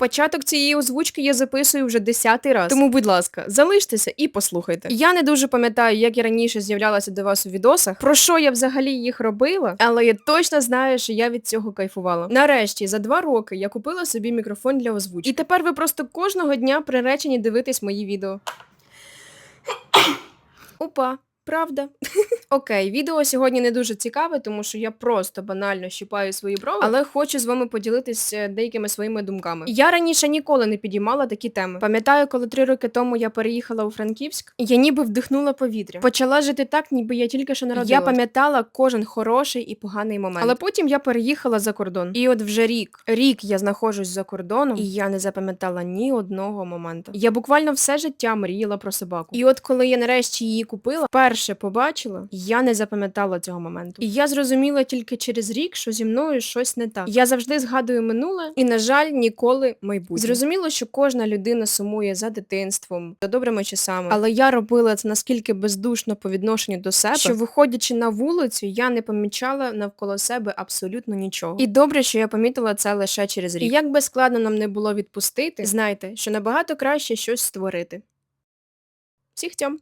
Початок цієї озвучки я записую вже десятий раз. Тому, будь ласка, залиштеся і послухайте. Я не дуже пам'ятаю, як я раніше з'являлася до вас у відосах, про що я взагалі їх робила, але я точно знаю, що я від цього кайфувала. Нарешті, за два роки я купила собі мікрофон для озвучки. І тепер ви просто кожного дня приречені дивитись мої відео. Опа. Правда. Окей, відео сьогодні не дуже цікаве, тому що я просто банально щипаю свої брови, але хочу з вами поділитись е, деякими своїми думками. Я раніше ніколи не підіймала такі теми. Пам'ятаю, коли три роки тому я переїхала у Франківськ, я ніби вдихнула повітря. Почала жити так, ніби я тільки що народилась. Я пам'ятала кожен хороший і поганий момент. Але потім я переїхала за кордон. І от вже рік, рік я знаходжусь за кордоном, і я не запам'ятала ні одного моменту. Я буквально все життя мріяла про собаку. І от коли я нарешті її купила, перше побачила, я не запам'ятала цього моменту. І я зрозуміла тільки через рік, що зі мною щось не так. Я завжди згадую минуле і, на жаль, ніколи майбутнє. Зрозуміло, що кожна людина сумує за дитинством, за добрими часами. Але я робила це наскільки бездушно по відношенню до себе, що виходячи на вулицю, я не помічала навколо себе абсолютно нічого. І добре, що я помітила це лише через рік. І як би складно нам не було відпустити, знайте, що набагато краще щось створити. Всіх тьом!